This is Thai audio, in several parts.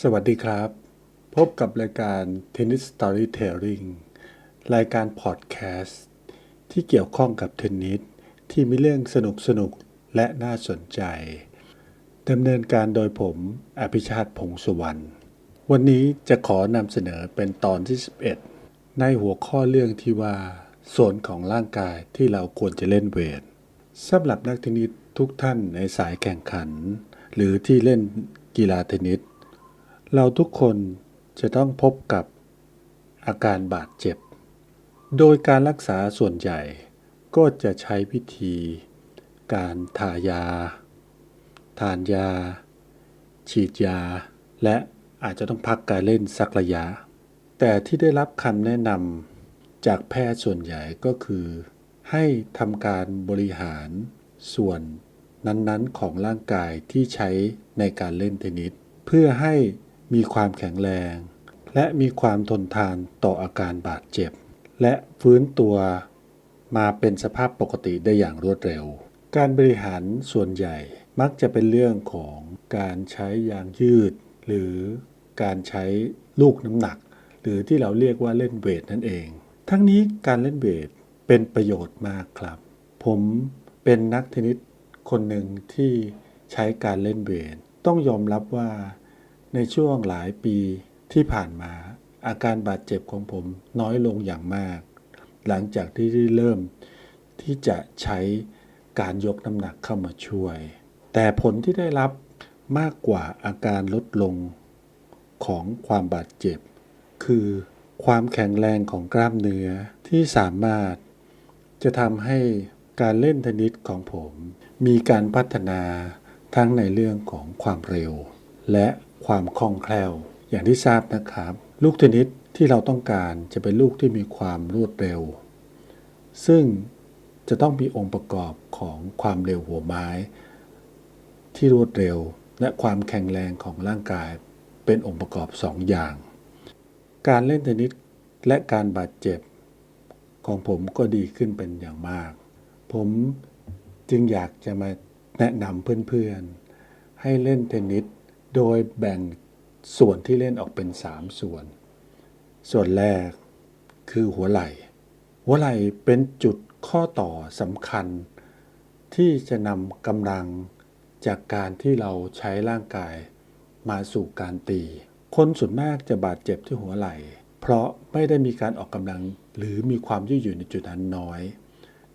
สวัสดีครับ พบกับรายการ Tennis Storytelling รายการพอดแคสต์ที่เกี่ยวข้องกับเทนนิสที่มีเรื่องสนุกสนุกและน่าสนใจดำเนินการโดยผมอภิชาติพงสุวรรณ วันนี้จะขอนำเสนอเป็นตอนที่ 11 ในหัวข้อเรื่องที่ว่า ส่วนของร่างกายที่เราควรจะเล่นเวทสำหรับนักเทนนิสทุกท่านในสายแข่งขัน หรือที่เล่นกีฬาเทนนิส เราทุกคนจะต้องพบกับอาการบาดเจ็บ โดยการรักษาส่วนใหญ่ก็จะใช้วิธี การทายา ทานยา ฉีดยา และอาจจะต้องพักการเล่นสักระยะ แต่ที่ได้รับคำแนะนำจากแพทย์ส่วนใหญ่ก็คือ ให้ทำการบริหารส่วนนั้นๆของร่างกายที่ใช้ในการเล่นเทนนิสเพื่อให้ มีความแข็งแรง และมีความทนทานต่ออาการบาดเจ็บ และฟื้นตัวมาเป็นสภาพปกติได้อย่างรวดเร็ว การบริหารส่วนใหญ่มักจะเป็นเรื่องของการใช้ยางยืด หรือการใช้ลูกน้ำหนัก หรือที่เราเรียกว่าเล่นเวทนั่นเอง ทั้งนี้การเล่นเวทเป็นประโยชน์มากครับ ผมเป็นนักเทนนิสคนหนึ่งที่ใช้การเล่นเวทต้องยอมรับว่า ในช่วงหลายปีที่ผ่านมา อาการบาดเจ็บของผมน้อยลงอย่างมาก หลังจากที่ได้เริ่มที่จะใช้การยกน้ำหนักเข้ามาช่วย แต่ผลที่ได้รับมากกว่าอาการลดลงของความบาดเจ็บ คือความแข็งแรงของกล้ามเนื้อที่สามารถจะทำให้การเล่นเทนนิสของผม มีการพัฒนาทั้งในเรื่องของความเร็ว และ ความคล่องแคล่ว อย่างที่ทราบนะครับ ลูกเทนนิสที่เราต้องการจะเป็นลูกที่มีความรวดเร็ว ซึ่งจะต้องมีองค์ประกอบของความเร็วหัวไม้ ที่รวดเร็วและความแข็งแรงของร่างกายเป็นองค์ประกอบสองอย่าง การเล่นเทนนิสและการบาดเจ็บ ของผมก็ดีขึ้นเป็นอย่างมาก ผมจึงอยากจะมาแนะนำเพื่อนๆ ให้เล่นเทนนิส โดยแบ่งส่วนที่เล่นออกเป็น 3 ส่วน ส่วนแรกคือหัวไหล่ หัวไหล่เป็นจุดข้อต่อสำคัญ ที่จะนำกำลังจากการที่เราใช้ร่างกายมาสู่การตี คนส่วนมากจะบาดเจ็บที่หัวไหล่ เพราะไม่ได้มีการออกกำลังหรือมีความยืดหยุ่นในจุดนั้นน้อย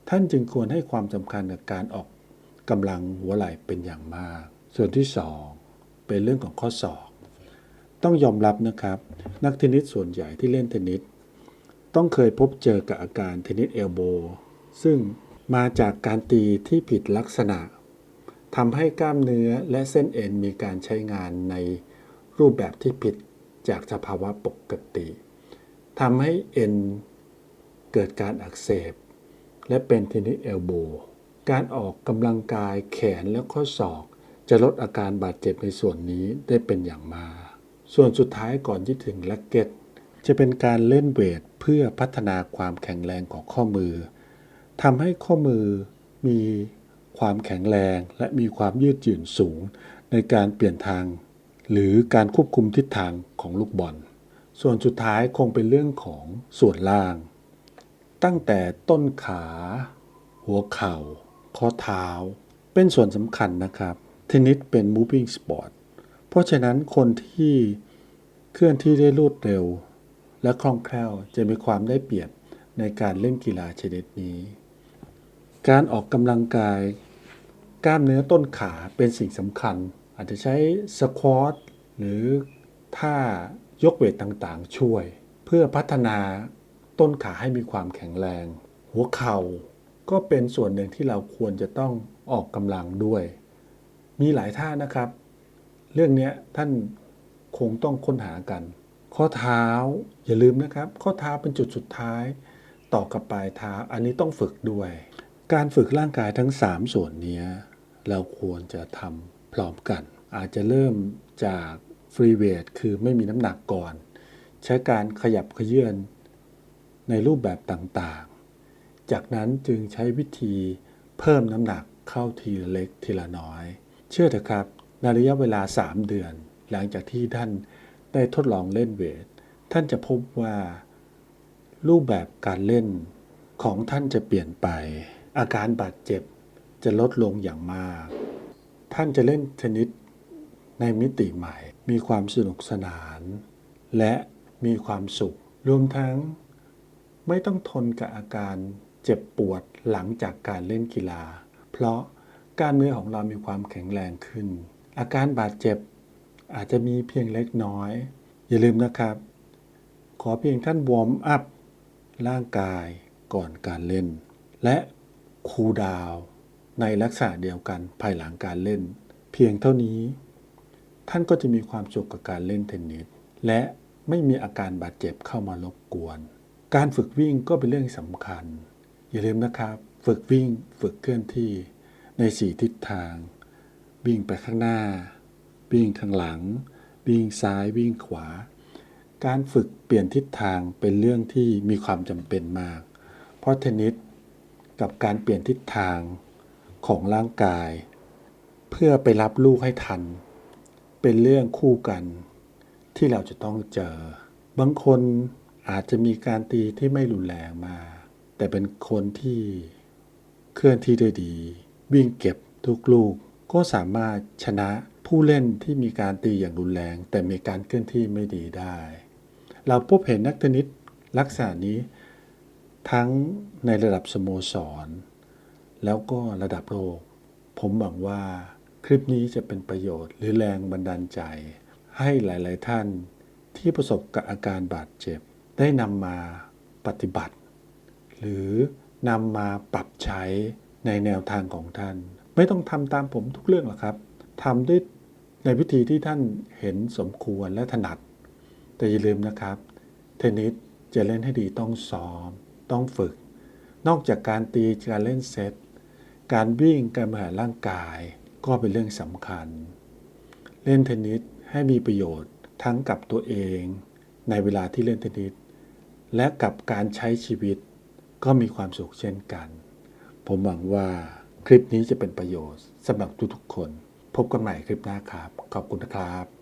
ท่านจึงควรให้ความสำคัญกับการออกกำลังหัวไหล่เป็นอย่างมาก ส่วนที่สอง เป็นเรื่องของข้อศอก ต้องยอมรับนะครับ นักเทนนิสส่วนใหญ่ที่เล่นเทนนิสต้องเคยพบเจอกับอาการเทนนิสเอลโบซึ่งมาจากการตีที่ผิดลักษณะทำให้กล้ามเนื้อและเส้นเอ็นมีการใช้งานในรูปแบบที่ผิดจากสภาวะปกติทำให้เอ็นเกิดการอักเสบ และเป็นเทนนิสเอลโบการออกกำลังกายแขนและข้อศอก จะลดอาการบาดเจ็บในส่วนนี้ได้เป็นอย่างมากส่วนสุดท้ายก่อนที่ถึงแร็กเก็ต จะเป็นการเล่นเวทเพื่อพัฒนาความแข็งแรงของข้อมือทำให้ข้อมือมีความแข็งแรงและมีความยืดหยุ่นสูง ในการเปลี่ยนทาง หรือการควบคุมทิศทางของลูกบอล ส่วนสุดท้ายคงเป็นเรื่องของส่วนล่าง ตั้งแต่ต้นขา หัวเข่า ข้อเท้า เป็นส่วนสำคัญนะครับ เทนนิสเป็น moving sport เพราะฉะนั้นคนที่เคลื่อนที่ได้รวดเร็ว และคล่องแคล่วจะมีความได้เปรียบในการเล่นกีฬาชนิดนี้ การออกกำลังกาย กล้ามเนื้อต้นขาเป็นสิ่งสำคัญ อาจจะใช้สควอตหรือท่ายกเวทต่างๆ ช่วย เพื่อพัฒนาต้นขาให้มีความแข็งแรง หัวเข่าก็เป็นส่วนหนึ่งที่เราควรจะต้องออกกำลังด้วย มีหลายท่านะครับ เรื่องนี้ท่านคงต้องค้นหากัน ข้อเท้าอย่าลืมนะครับ ข้อเท้าเป็นจุดสุดท้าย ต่อกับปลายเท้าอันนี้ต้องฝึกด้วย การฝึกร่างกายทั้ง 3 ส่วนนี้เราควรจะทำพร้อมกัน อาจจะเริ่มจากฟรีเวทคือไม่มีน้ำหนักก่อน ใช้การขยับขยื่นในรูปแบบต่างๆ จากนั้นจึงใช้วิธีเพิ่มน้ำหนักเข้าทีละเล็กทีละน้อย เชื่อเถอะครับในระยะเวลา 3 เดือน หลังจากที่ท่านได้ทดลองเล่นเวท ท่านจะพบว่า รูปแบบการเล่นของท่านจะเปลี่ยนไป อาการบาดเจ็บจะลดลงอย่างมาก ท่านจะเล่นเทนนิสในมิติใหม่ มีความสนุกสนาน และมีความสุข รวมทั้งไม่ต้องทนกับอาการเจ็บปวดหลังจากการเล่นกีฬา เพราะ กล้ามเนื้อของเรามีความแข็งแรงขึ้น อาการบาดเจ็บอาจจะมีเพียงเล็กน้อย อย่าลืมนะครับ ขอเพียงท่านวอร์มอัพร่างกายก่อนการเล่น และคูลดาวในลักษณะเดียวกันภายหลังการเล่น เพียงเท่านี้ ท่านก็จะมีความสุขกับการเล่นเทนนิสและไม่มีอาการบาดเจ็บเข้ามารบกวน การฝึกวิ่งก็เป็นเรื่องสำคัญ อย่าลืมนะครับ ฝึกวิ่ง ฝึกเคลื่อนที่ ในสี่ทิศทาง วิ่งไปข้างหน้า วิ่งข้างหลัง วิ่งซ้ายวิ่งขวา การฝึกเปลี่ยนทิศทางเป็นเรื่องที่มีความจำเป็นมาก เพราะเทนนิสกับการเปลี่ยนทิศทางของร่างกาย เพื่อไปรับลูกให้ทัน เป็นเรื่องคู่กันที่เราจะต้องเจอ บางคนอาจจะมีการตีที่ไม่รุนแรงมา แต่เป็นคนที่เคลื่อนที่ได้ดี วิ่งเก็บทุกลูกก็สามารถชนะผู้เล่นที่มีการตีอย่างรุนแรง แต่มีการเคลื่อนที่ไม่ดีได้ เราพบเห็นนักเทนนิสลักษณะนี้ ทั้งในระดับสโมสร แล้วก็ระดับโลก ผมหวังว่าคลิปนี้จะเป็นประโยชน์หรือแรงบันดาลใจ ให้หลาย ๆ ท่านที่ประสบกับอาการบาดเจ็บ ได้นำมาปฏิบัติ หรือนำมาปรับใช้ ในแนวทางของท่าน ไม่ต้องทำตามผมทุกเรื่องหรอกครับทำด้วยในวิธีที่ท่านเห็นสมควรและถนัด แต่อย่าลืมนะครับ เทนนิสจะเล่นให้ดีต้องซ้อม ต้องฝึก นอกจากการตีการเล่นเซตการวิ่งการบริหารร่างกาย ก็เป็นเรื่องสำคัญ เล่นเทนนิสให้มีประโยชน์ทั้งกับตัวเอง ในเวลาที่เล่นเทนนิสและกับการใช้ชีวิตก็มีความสุขเช่นกัน ผมหวังว่าคลิปนี้จะเป็นประโยชน์สำหรับทุกๆคน พบกันใหม่คลิปหน้าครับ ขอบคุณนะครับ